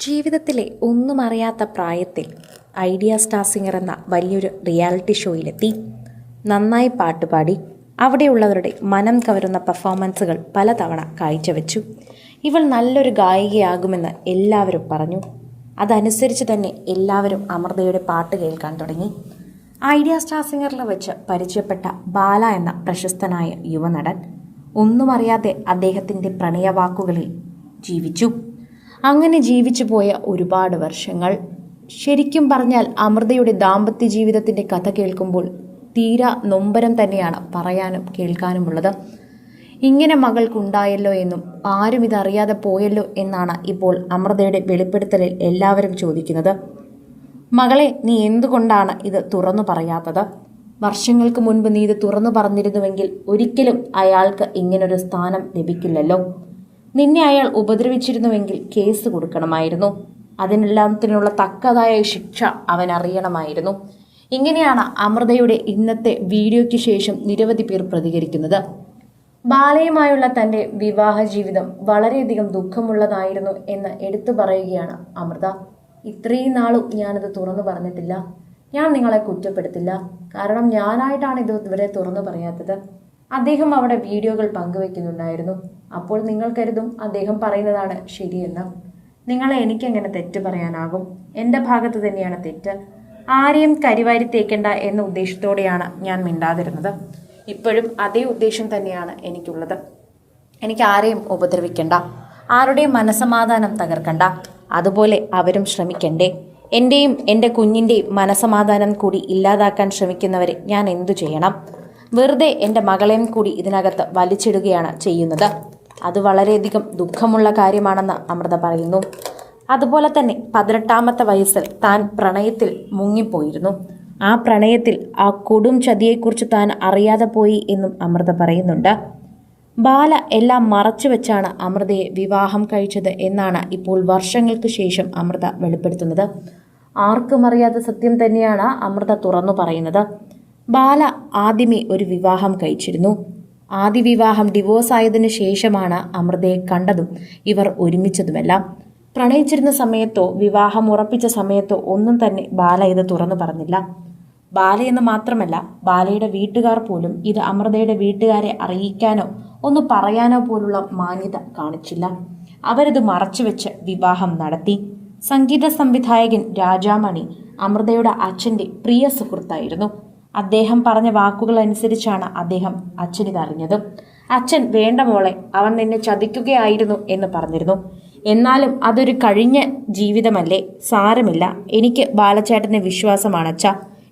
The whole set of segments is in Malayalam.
ജീവിതത്തിലെ ഒന്നും അറിയാത്ത പ്രായത്തിൽ ഐഡിയ സ്റ്റാർ സിംഗർ എന്ന വലിയൊരു റിയാലിറ്റി ഷോയിലെത്തി. നന്നായി പാട്ടുപാടി അവിടെയുള്ളവരുടെ മനം കവരുന്ന പെർഫോമൻസുകൾ പലതവണ കാഴ്ചവെച്ചു. ഇവൾ നല്ലൊരു ഗായികയാകുമെന്ന് എല്ലാവരും പറഞ്ഞു. അതനുസരിച്ച് തന്നെ എല്ലാവരും അമൃതയുടെ പാട്ട് കേൾക്കാൻ തുടങ്ങി. ഐഡിയ സ്റ്റാർ സിംഗറിൽ വെച്ച് പരിചയപ്പെട്ട ബാല എന്ന പ്രശസ്തനായ യുവനടൻ ഒന്നും അറിയാതെ അദ്ദേഹത്തിന്റെ പ്രണയവാക്കുകളിൽ ജീവിച്ചു. അങ്ങനെ ജീവിച്ചു പോയ ഒരുപാട് വർഷങ്ങൾ. ശരിക്കും പറഞ്ഞാൽ അമൃതയുടെ ദാമ്പത്യ ജീവിതത്തിന്റെ കഥ കേൾക്കുമ്പോൾ തീരാ നൊമ്പരം തന്നെയാണ് പറയാനും കേൾക്കാനുമുള്ളത്. ഇങ്ങനെ മകൾക്കുണ്ടായല്ലോ എന്നും ആരും ഇതറിയാതെ പോയല്ലോ എന്നാണ് ഇപ്പോൾ അമൃതയുടെ വെളിപ്പെടുത്തലിൽ എല്ലാവരും ചോദിക്കുന്നത്. മകളെ നീ എന്തുകൊണ്ടാണ് ഇത് തുറന്നു പറയാത്തത്? വർഷങ്ങൾക്ക് മുൻപ് നീ ഇത് തുറന്നു പറഞ്ഞിരുന്നുവെങ്കിൽ ഒരിക്കലും അയാൾക്ക് ഇങ്ങനൊരു സ്ഥാനം ലഭിക്കില്ലല്ലോ. നിന്നെ അയാൾ ഉപദ്രവിച്ചിരുന്നുവെങ്കിൽ കേസ് കൊടുക്കണമായിരുന്നു. അതിനെല്ലാത്തിനുള്ള തക്കതായ ശിക്ഷ അവൻ അറിയണമായിരുന്നു ഇങ്ങനെയാണ് അമൃതയുടെ ഇന്നത്തെ വീഡിയോയ്ക്ക് ശേഷം നിരവധി പേർ പ്രതികരിക്കുന്നത്. ബാലയുമായുള്ള തന്റെ വിവാഹ ജീവിതം വളരെയധികം ദുഃഖമുള്ളതായിരുന്നു എന്ന് എടുത്തു പറയുകയാണ് അമൃത. ഇത്രയും നാളും ഞാനത് തുറന്നു പറഞ്ഞിട്ടില്ല. ഞാൻ നിങ്ങളെ കുറ്റപ്പെടുത്തില്ല. കാരണം ഞാനായിട്ടാണ് ഇത് ഇവരെ തുറന്നു പറയാത്തത്. അദ്ദേഹം അവിടെ വീഡിയോകൾ പങ്കുവെക്കുന്നുണ്ടായിരുന്നു. അപ്പോൾ നിങ്ങൾ കരുതും അദ്ദേഹം പറയുന്നതാണ് ശരിയെന്ന്. നിങ്ങളെ എനിക്കെങ്ങനെ തെറ്റ് പറയാനാകും? എന്റെ ഭാഗത്ത് തന്നെയാണ് തെറ്റ്. ആരെയും കരിവാരി തേക്കേണ്ട എന്ന ഉദ്ദേശത്തോടെയാണ് ഞാൻ മിണ്ടാതിരുന്നത്. ഇപ്പോഴും അതേ ഉദ്ദേശം തന്നെയാണ് എനിക്കുള്ളത്. എനിക്ക് ആരെയും ഉപദ്രവിക്കണ്ട. ആരുടെയും മനസമാധാനം തകർക്കണ്ട. അതുപോലെ അവരും ശ്രമിക്കണ്ടേ. എന്റെയും എന്റെ കുഞ്ഞിന്റെയും മനസമാധാനം കൂടി ഇല്ലാതാക്കാൻ ശ്രമിക്കുന്നവരെ ഞാൻ എന്തു ചെയ്യണം? വെറുതെ എന്റെ മകളെയും കൂടി ഇതിനകത്ത് വലിച്ചിടുകയാണ് ചെയ്യുന്നത്. അത് വളരെയധികം ദുഃഖമുള്ള കാര്യമാണെന്ന് അമൃത പറയുന്നു. അതുപോലെ തന്നെ പതിനെട്ടാമത്തെ വയസ്സിൽ താൻ പ്രണയത്തിൽ മുങ്ങിപ്പോയിരുന്നു. ആ പ്രണയത്തിൽ ആ കൊടും ചതിയെക്കുറിച്ച് താൻ അറിയാതെ പോയി എന്നും അമൃത പറയുന്നുണ്ട്. ബാല എല്ലാം മറച്ചു വെച്ചാണ് അമൃതയെ വിവാഹം കഴിച്ചത് എന്നാണ് ഇപ്പോൾ വർഷങ്ങൾക്ക് ശേഷം അമൃത വെളിപ്പെടുത്തുന്നത്. ആർക്കും അറിയാത്ത സത്യം തന്നെയാണ് അമൃത തുറന്നു പറയുന്നത്. ബാല ആദ്യമേ ഒരു വിവാഹം കഴിച്ചിരുന്നു. ആദ്യ വിവാഹം ഡിവോഴ്സ് ആയതിനു ശേഷമാണ് അമൃതയെ കണ്ടതും ഇവർ ഒരുമിച്ചതുമെല്ലാം. പ്രണയിച്ചിരുന്ന സമയത്തോ വിവാഹം ഉറപ്പിച്ച സമയത്തോ ഒന്നും തന്നെ ബാല ഇത് തുറന്നു പറഞ്ഞില്ല. ബാലയെന്ന് മാത്രമല്ല ബാലയുടെ വീട്ടുകാർ പോലും ഇത് അമൃതയുടെ വീട്ടുകാരെ അറിയിക്കാനോ ഒന്ന് പറയാനോ പോലുള്ള മാന്യത കാണിച്ചില്ല. അവരത് മറച്ചുവെച്ച് വിവാഹം നടത്തി. സംഗീത സംവിധായകൻ രാജാമണി അമൃതയുടെ അച്ഛന്റെ പ്രിയ സുഹൃത്തായിരുന്നു. അദ്ദേഹം പറഞ്ഞ വാക്കുകൾ അനുസരിച്ചാണ് അദ്ദേഹം അച്ഛനിതറിഞ്ഞത് അച്ഛൻ വേണ്ട മോളെ അവൻ നിന്നെ ചതിക്കുകയായിരുന്നു എന്ന് പറഞ്ഞിരുന്നു. എന്നാലും അതൊരു കഴിഞ്ഞ ജീവിതമല്ലേ? സാരമില്ല. എനിക്ക് ബാലച്ചേട്ടനെ വിശ്വാസമാണ് അച്ഛ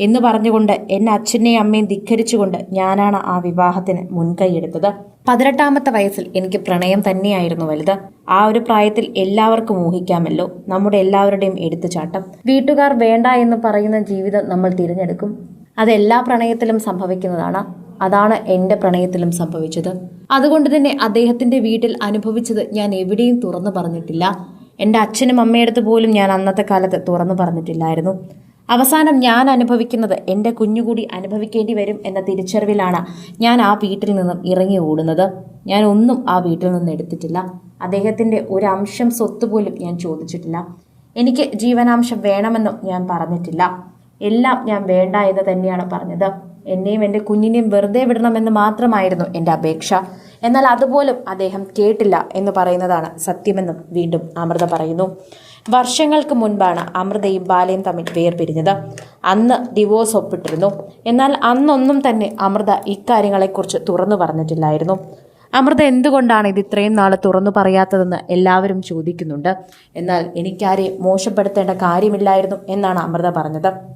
എന്ന് പറഞ്ഞുകൊണ്ട് എന്നെ അച്ഛനെയും അമ്മയും ധിക്കരിച്ചുകൊണ്ട് ഞാനാണ് ആ വിവാഹത്തിന് മുൻകൈയെടുത്തത് പതിനെട്ടാമത്തെ വയസ്സിൽ എനിക്ക് പ്രണയം തന്നെയായിരുന്നു വലുത്. ആ ഒരു പ്രായത്തിൽ എല്ലാവർക്കും ഊഹിക്കാമല്ലോ നമ്മുടെ എല്ലാവരുടെയും എടുത്തുചാട്ടം. വീട്ടുകാർ വേണ്ട എന്ന് പറയുന്ന ജീവിതം നമ്മൾ തിരഞ്ഞെടുക്കും. അത് എല്ലാ പ്രണയത്തിലും സംഭവിക്കുന്നതാണ്. അതാണ് എന്റെ പ്രണയത്തിലും സംഭവിച്ചത്. അതുകൊണ്ട് തന്നെ അദ്ദേഹത്തിന്റെ വീട്ടിൽ അനുഭവിച്ചത് ഞാൻ എവിടെയും തുറന്നു പറഞ്ഞിട്ടില്ല. എന്റെ അച്ഛനും അമ്മയടുത്ത് പോലും ഞാൻ അന്നത്തെ കാലത്ത് തുറന്നു പറഞ്ഞിട്ടില്ലായിരുന്നു. അവസാനം ഞാൻ അനുഭവിക്കുന്നത് എന്റെ കുഞ്ഞുകൂടി അനുഭവിക്കേണ്ടി വരും എന്ന തിരിച്ചറിവിലാണ് ഞാൻ ആ വീട്ടിൽ നിന്നും ഇറങ്ങി ഓടുന്നത്. ഞാൻ ഒന്നും ആ വീട്ടിൽ നിന്ന് എടുത്തിട്ടില്ല. അദ്ദേഹത്തിന്റെ ഒരു അംശം സ്വത്ത് പോലും ഞാൻ ചോദിച്ചിട്ടില്ല. എനിക്ക് ജീവനാംശം വേണമെന്നും ഞാൻ പറഞ്ഞിട്ടില്ല. എല്ലാം ഞാൻ വേണ്ട എന്ന് തന്നെയാണ് പറഞ്ഞത്. എന്നെയും എന്റെ കുഞ്ഞിനെയും വെറുതെ വിടണമെന്ന് മാത്രമായിരുന്നു എന്റെ അപേക്ഷ. എന്നാൽ അതുപോലും അദ്ദേഹം കേട്ടില്ല എന്ന് പറയുന്നതാണ് സത്യമെന്നും വീണ്ടും അമൃത പറയുന്നു. വർഷങ്ങൾക്ക് മുൻപാണ് അമൃതയും ബാലയും തമ്മിൽ വേർപിരിഞ്ഞത്. അന്ന് ഡിവോഴ്സ് ഒപ്പിട്ടിരുന്നു. എന്നാൽ അന്നൊന്നും തന്നെ അമൃത ഇക്കാര്യങ്ങളെക്കുറിച്ച് തുറന്നു പറഞ്ഞിട്ടില്ലായിരുന്നു. അമൃത എന്തുകൊണ്ടാണ് ഇത് ഇത്രയും നാൾ തുറന്നു പറയാത്തതെന്ന് എല്ലാവരും ചോദിക്കുന്നുണ്ട്. എന്നാൽ എനിക്കാരെയും മോശപ്പെടുത്തേണ്ട കാര്യമില്ലായിരുന്നു എന്നാണ് അമൃത പറഞ്ഞത്.